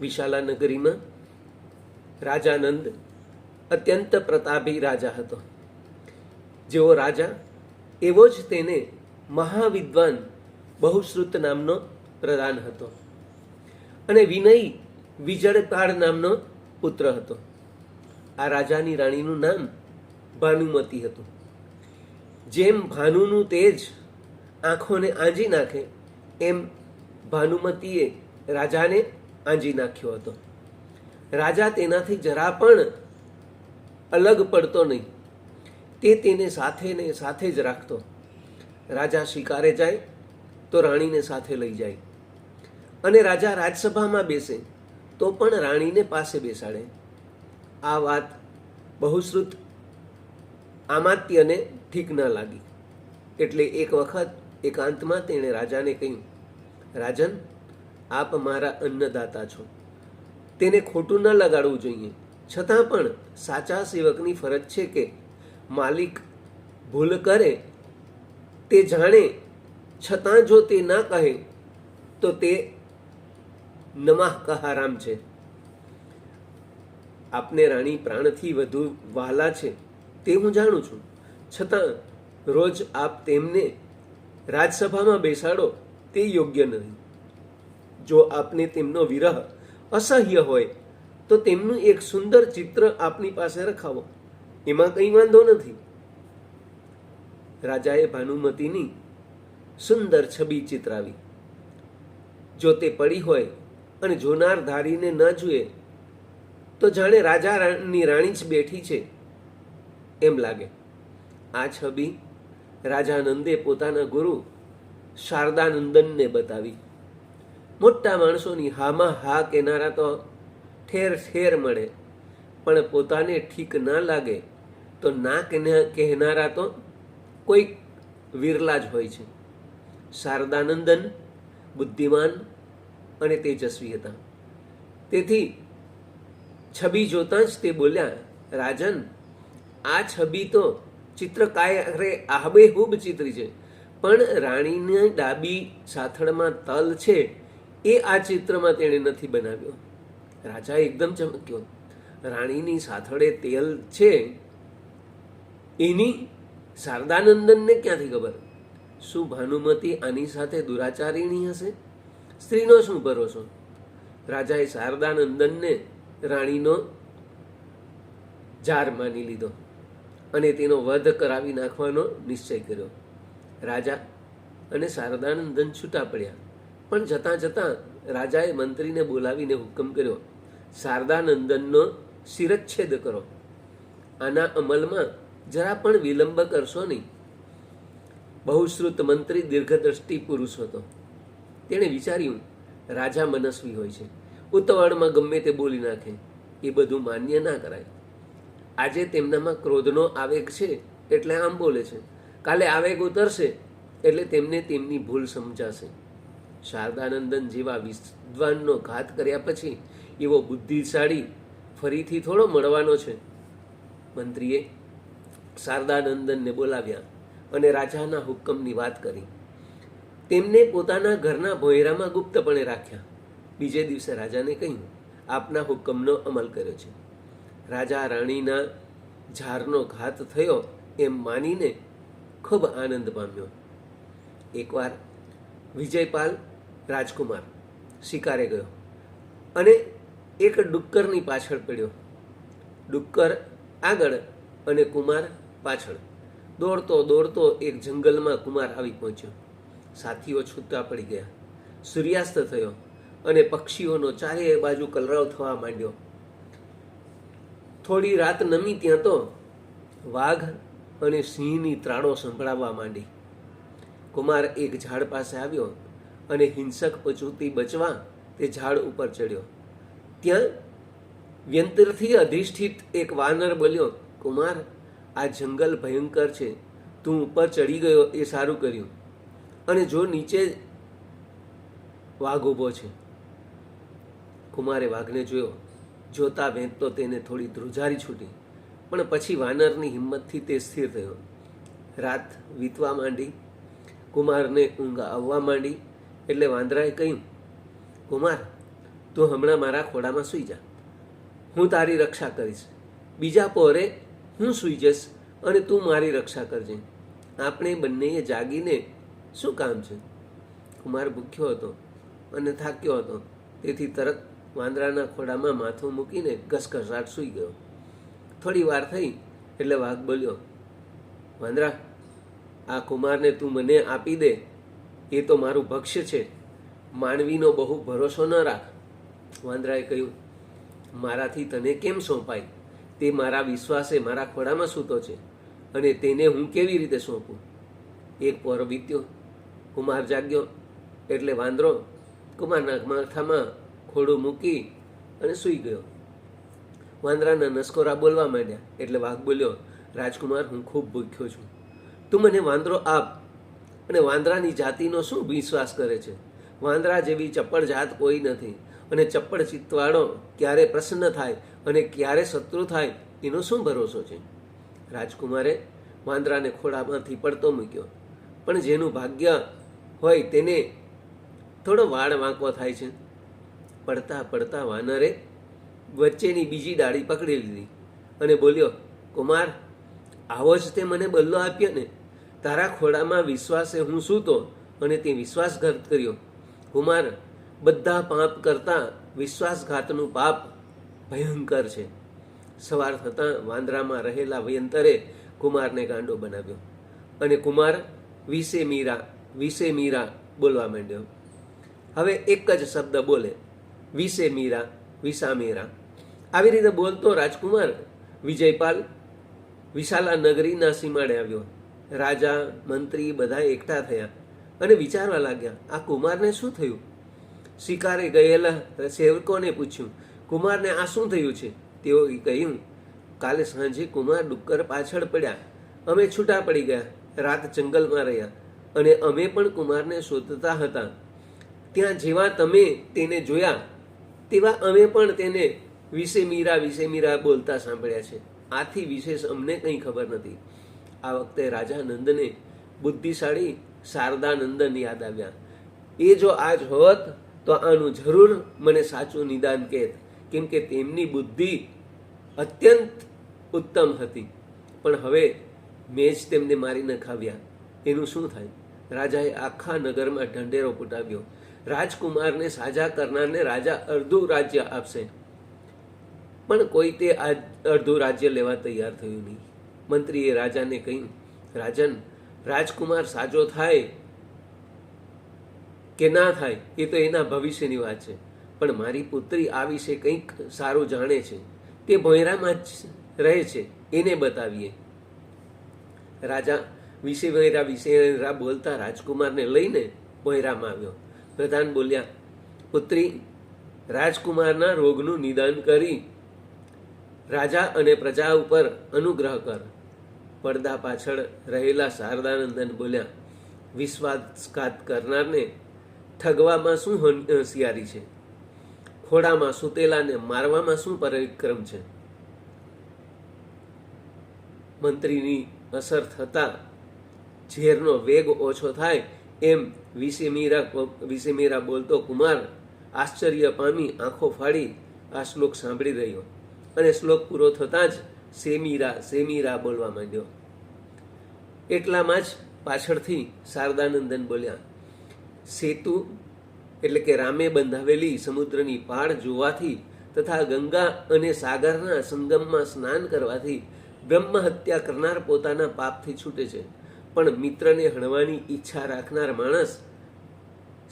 વિશાલા નગરીમાં રાજાનંદ અત્યંત પ્રતાપી રાજા હતો. જેવો રાજા, એવો જ તેને મહાવિદ્વાન બહુશ્રુત નામનો પ્રધાન હતો અને વિનય વિજળપાળ નામનો પુત્ર હતો. આ રાજાની રાણીનું નામ ભાનુમતી હતું. જેમ ભાનુનું તેજ આંખોને આંજી નાખે, એમ ભાનુમતીએ રાજાને આંજી નાખ્યો હતો. રાજા તેનાથી જરા પણ અલગ પડતો નહીં. તે તેને સાથે ને સાથે જ રાખતો. રાજા શિકારે જાય તો રાણીને સાથે લઈ જાય. અને રાજા રાજસભામાં બેસે તો પણ રાણીને પાસે બેસાડે. આ વાત બહુશ્રુત આમાત્યને ઠીક ન લાગી. એટલે એક વખત એકાંતમાં તેણે રાજાને કહ્યું, રાજન આપ મારા અન્નદાતા છો. તેને ખોટું ન લગાડવું જોઈએ. છતાં પણ સાચા સેવકની ફરજ છે કે માલિક ભૂલ કરે, તે જાણે, છતાં જો તે ના કહે, તો તે નમાહ કહારામ છે. આપને રાણી પ્રાણથી વધુ વહાલા છે તે હું જાણું છું. છતાં રોજ આપ તેમને રાજસભામાં બેસાડો તે યોગ્ય નથી જો આપને તેમનો વિરહ અસહ્ય હોય, તો તેમનું એક સુંદર ચિત્ર આપની પાસે રખાવો. એમાં કંઈ વાંધો નથી. રાજાએ ભાનુમતીની સુંદર છબી ચિતરાવી. જો તે પડી હોય અને જોનાર ધારીને ન જુએ, તો જાણે રાજાની રાણી જ બેઠી છે. એમ લાગે. આ છબી રાજાનંદે પોતાના ગુરુ શારદાનંદનને બતાવી. મોટા માણસોની હામાં હા કહેનારા તો ઠેર ઠેર મળે. પણ પોતાને ઠીક ના લાગે તો ના કહેના- કહેનારા તો કોઈ વિરલા જ હોય છે. શારદાનંદન બુદ્ધિમાન અને તેજસ્વી હતા. તેથી છબી જોતાં જ તે બોલ્યા, રાજન, આ છબી તો ચિત્રકારે આહબેહૂબ ચિત્રી છે. પણ રાણીની ડાબી સાથળમાં તલ છે એ આ ચિત્રમાં તેણે નથી બનાવ્યો. રાજા એકદમ ચમક્યો રાણીની સાથળે તેલ છે. એની શારદાનંદનને ક્યાંથી ખબર? શું ભાનુમતી આની સાથે દુરાચારીણી હશે? સ્ત્રીનો શું ભરોસો? રાજાએ શારદાનંદનને રાણીનો જાર માની લીધો અને તેનો વધ કરાવી નાખવાનો નિશ્ચય કર્યો. રાજા અને શારદાનંદન છૂટા પડ્યા. પણ જતાં જતાં રાજાએ મંત્રીને બોલાવીને હુકમ કર્યો, શારદાનંદનનો શિરચ્છેદ કરો. આના અમલમાં જરા પણ વિલંબ કરશો નહીં. બહુશ્રુત મંત્રી દીર્ઘદ્રષ્ટિ પુરુષ હતો. તેણે વિચાર્યું, રાજા મનસ્વી હોય છે. ઉતાવળમાં ગમે તે બોલી નાખે. એ બધું માન્ય ના કરાય. આજે તેમનામાં ક્રોધનો આવેગ છે એટલે આમ બોલે છે. કાલે આવેગ ઉતરશે એટલે તેમને તેમની ભૂલ સમજાશે. શારદાનંદન જેવા વિદ્વાનનો ઘાત કર્યા પછી એવો બુદ્ધિશાળી ફરીથી થોડો મળવાનો છે. મંત્રીએ શારદાનંદનને બોલાવ્યા અને રાજાના હુકમની વાત કરી. તેમને પોતાના ઘરના ભોયરામાં ગુપ્તપણે રાખ્યા. બીજે દિવસે રાજાને કહ્યું, આપના હુકમનો અમલ કર્યો છે. રાજા રાણીના ઝારનો ઘાત થયો એમ માનીને ખૂબ આનંદ પામ્યો. એકવાર વિજયપાલ રાજકુમાર શિકારે ગયો. અને એક ડુક્કરની પાછળ પડ્યો. ડુક્કર આગળ અને કુમાર પાછળ. દોડતો દોડતો એક જંગલમાં કુમાર આવી પહોંચ્યો. સાથીઓ છૂટા પડી ગયા. સૂર્યાસ્ત થયો અને પક્ષીઓનો ચારે બાજુ કલરવ થવા માંડ્યો. થોડી રાત નમી ત્યાં તો વાઘ અને સિંહની ત્રાણો સંભળાવવા માંડી. કુમાર એક ઝાડ પાસે આવ્યો અને હિંસક પશુથી બચવા તે ઝાડ ઉપર ચડ્યો. ત્યાં વ્યંતરથી અધિષ્ઠિત એક વાનર બોલ્યો, કુમાર, આ જંગલ ભયંકર છે. તું ઉપર ચડી ગયો એ સારું કર્યું. અને જો નીચે વાઘ ઊભો છે. કુમારે વાઘને જોયો. જોતા વેંતતો તેને થોડી ધ્રુજારી છૂટી. પણ પછી વાનરની હિંમતથી તે સ્થિર થયો રાત વીતવા માંડી. કુમારને ઊંઘ આવવા માંડી. એટલે વાંદરાએ કહ્યું, કુમાર, તું હમણાં મારા ખોડામાં સૂઈ જા. હું તારી રક્ષા કરીશ. બીજા પહોરે હું સૂઈ જઈશ અને તું મારી રક્ષા કરજે. આપણે બંનેએ જાગીને શું કામ છે? કુમાર ભૂખ્યો હતો અને થાક્યો હતો. તેથી તરત વાંદરાના ખોડામાં માથું મૂકીને ઘસઘસાટ સૂઈ ગયો. થોડી વાર થઈ એટલે વાઘ બોલ્યો, વાંદરા, આ કુમારને તું મને આપી દે એ તો મારું ભક્ષ્ય છે. માનવીનો બહુ ભરોસો ન રાખ. વાંદરાએ કહ્યું, મારાથી તને કેમ સોંપાય? તે મારા વિશ્વાસે મારા ખોડામાં સૂતો છે અને તેને હું કેવી રીતે સોંપું? એક પોર વીત્યો, કુમાર જાગ્યો. એટલે વાંદરો કુમારના માથામાં ખોડું મૂકી અને સૂઈ ગયો. વાંદરાના નસકોરા બોલવા માંડ્યા. એટલે વાઘ બોલ્યો, રાજકુમાર, હું ખૂબ ભૂખ્યો છું. તું મને વાંદરો આપ. અને વાંદરાની જાતિનો શું વિશ્વાસ કરે છે? વાંદરા જેવી ચપ્પળ જાત કોઈ નથી. અને ચપ્પળ ચિત્તવાળો ક્યારે પ્રસન્ન થાય અને ક્યારે શત્રુ થાય, એનો શું ભરોસો છે? રાજકુમારે વાંદરાને ખોડામાંથી પડતો મૂક્યો. પણ જેનું ભાગ્ય હોય તેને થોડો વાળ વાંકવો થાય છે. પડતા પડતા વાનરે વચ્ચેની બીજી ડાળી પકડી લીધી અને બોલ્યો, કુમાર, આવો જ તે મને બલ્લો આપ્યો ને. તારા ખોળામાં વિશ્વાસે હું સૂતો અને તે વિશ્વાસઘાત કર્યો. કુમાર, બધા પાપ કરતાં વિશ્વાસઘાતનું પાપ ભયંકર છે. સવાર થતાં વાંદરામાં રહેલા વયંતરે કુમારને ગાંડો બનાવ્યો અને કુમાર વિશે મીરા વિશે મીરા બોલવા માંડ્યો. હવે એક જ શબ્દ બોલે, વિશે મીરા વિસા મીરા. આવી રીતે બોલતો રાજકુમાર વિજયપાલ વિશાલા નગરીના સીમાડે આવ્યો. રાજા, મંત્રી બધા એકઠા થયા અને વિચારવા લાગ્યા, આ કુમારને શું થયું? શિકારે ગયેલા સેવકોને પૂછ્યું, કુમારને આ શું થયું છે? તેઓએ કહ્યું, કાલે સાંજે કુમાર ડુક્કર પાછળ પડ્યા. અમે છૂટા પડી ગયા, રાત જંગલમાં રહ્યા અને અમે પણ કુમારને શોધતા હતા. ત્યાં જેવા તમે તેને જોયા, તેવા અમે પણ તેને વિશે મીરા વિશે મીરા બોલતા સાંભળ્યા છે. આથી વિશેષ અમને કંઈ ખબર નથી. આ વખતે રાજા નંદને બુદ્ધિશાળી શારદા નંદન યાદ આવ્યા. એ જો આજ હોત, તો આનું જરૂર મને સાચું નિદાન કહેત કેમ કે તેમની બુદ્ધિ અત્યંત ઉત્તમ હતી. પણ હવે મેં જ તેમને મારી નખાવ્યા. એનું શું થાય? રાજાએ આખા નગરમાં ઢંઢેરો પુટાવ્યો. રાજકુમારને સાજા કરનારને રાજા અડધું રાજ્ય આપશે. પણ કોઈ તે આ અડધું રાજ્ય લેવા તૈયાર થયું નહીં. મંત્રીએ રાજાને કહ્યું, રાજન, રાજકુમાર સાજો થાય કે ના થાય, એ તો એના ભવિષ્યની વાત છે. પણ મારી પુત્રી આ વિશે કંઈક સારું જાણે છે. તે ભોયરામાં જ રહે છે. એને બતાવીએ. રાજા વિશે ભૈરા વિશે બોલતા રાજકુમારને લઈને ભોયરામાં આવ્યો. પ્રધાન બોલ્યા, પુત્રી, રાજકુમારના રોગનું નિદાન કરી રાજા અને પ્રજા ઉપર અનુગ્રહ કર. પડદા પાછળ રહેલા શારદાનંદન બોલ્યા, વિશ્વાસઘાત કરનારને ઠગવામાં શું હોશિયારી છે? ખોડામાં સૂતેલાને મારવામાં શું પરિક્રમ છે? મંત્રીની અસર થતાં ઝેરનો વેગ ઓછો થાય એમ વિસેમીરા વિસેમીરા બોલતો કુમાર આશ્ચર્ય પામી આંખો ફાડી આ શ્લોક સાંભળી રહ્યો અને શ્લોક પૂરો થતાં જ સેમીરા સેમીરા બોલવા માંડ્યો. એટલામાં જ પાછળથી શારદાનંદન બોલ્યા, સેતુ એટલે કે રામે બંધાવેલી સમુદ્રની પાળ જોવાથી તથા ગંગા અને સાગરના સંગમમાં સ્નાન કરવાથી બ્રહ્મ હત્યા કરનાર પોતાના પાપથી છૂટે છે. પણ મિત્રને હણવાની ઈચ્છા રાખનાર માણસ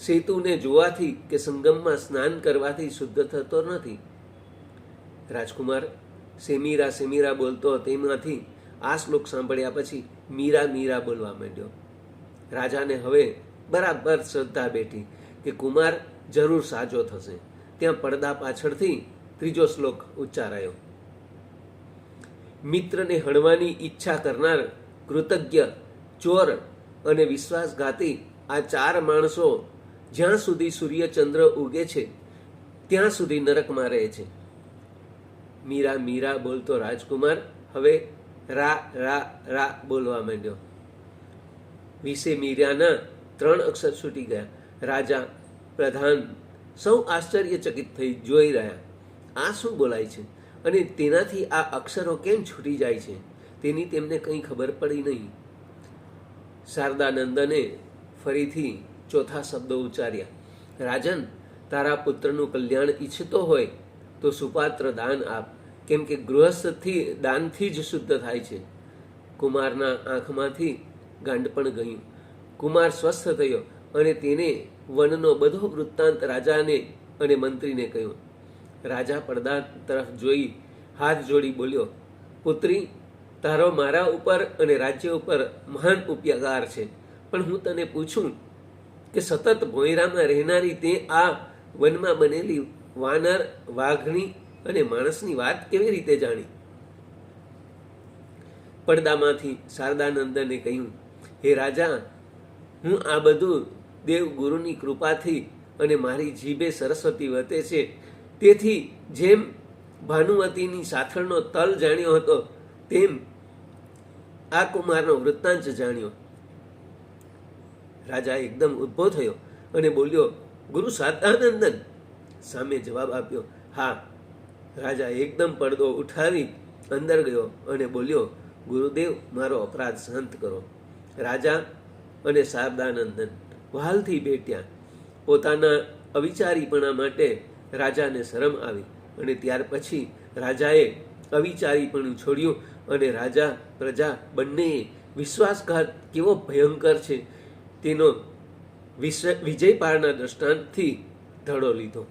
સેતુને જોવાથી કે સંગમમાં સ્નાન કરવાથી શુદ્ધ થતો નથી. રાજકુમાર સેમીરા સેમીરા બોલતો તેમાંથી આ શ્લોક સાંભળ્યા પછી મીરા મીરા બોલવા માંડ્યો. રાજાને હવે બરાબર શ્રદ્ધા બેઠી કે કુમાર જરૂર સાજો થશે. ત્યાં પડદા પાછળથી ત્રીજો શ્લોક ઉચ્ચારાયો. મિત્રને હણવાની ઈચ્છા કરનાર કૃતજ્ઞ, ચોર અને વિશ્વાસઘાતી આ ચાર માણસો જ્યાં સુધી સૂર્યચંદ્ર ઉગે છે, ત્યાં સુધી નરકમાં રહે છે. મીરા મીરા બોલતો રાજકુમાર. હવે રા રા રા બોલવા માંડ્યો. વિશે મીરાના ત્રણ અક્ષર છૂટી ગયા. રાજા, પ્રધાન સૌ આશ્ચર્યચકિત થઈ જોઈ રહ્યા. આ શું બોલાય છે? અને તેનાથી આ અક્ષરો કેમ છૂટી જાય છે? તેની તેમને કંઈ ખબર પડી નહીં. શારદાનંદને ફરીથી ચોથા શબ્દો ઉચ્ચાર્યા. રાજન, તારા પુત્રનું કલ્યાણ ઈચ્છતો હોય તો સુપાત્ર દાન આપ. કેમ કે ગૃહસ્થથી દાનથી જ શુદ્ધ થાય છે. કુમારના આંખમાંથી ગાંડપણ ગયું. કુમાર સ્વસ્થ થયો અને તેને વનનો બધો વૃત્તાંત રાજાને અને મંત્રીને કહ્યો. રાજા પડદા તરફ જોઈ હાથ જોડી બોલ્યો, પુત્રી, તારો મારા ઉપર અને રાજ્ય ઉપર મહાન ઉપકાર છે. પણ હું તને પૂછું કે સતત ભોયરામાં રહેનારી તે આ વનમાં બનેલી વાનર, વાઘણી અને માણસની વાત કેવી રીતે જાણી? પડદામાંથી શારદાનંદને કહ્યું, હે રાજા, હું આ બધું દેવ ગુરુની કૃપાથી અને મારી જીભે સરસ્વતી વતે છે. તેથી જેમ ભાનુમતીની સાથળનો તલ જાણ્યો હતો, તેમ આ કુમારનો વૃત્તાંત જાણ્યો. રાજા એકદમ ઉદ્ભો થયો અને બોલ્યો, ગુરુ શારદાનંદન સામે જવાબ આપ્યો, હા. રાજા એકદમ પડદો ઉઠાવી અંદર ગયો અને બોલ્યો, ગુરુદેવ, મારો અપરાધ શાંત કરો. રાજા અને શારદાનંદન વહાલથી ભેટ્યા પોતાના અવિચારીપણા માટે રાજાને શરમ આવી અને ત્યાર પછી રાજાએ અવિચારીપણું છોડ્યું અને રાજા, પ્રજા બંનેએ વિશ્વાસઘાત કેવો ભયંકર છે તેનો વિજય પારના દ્રષ્ટાંતથી ધડો લીધો.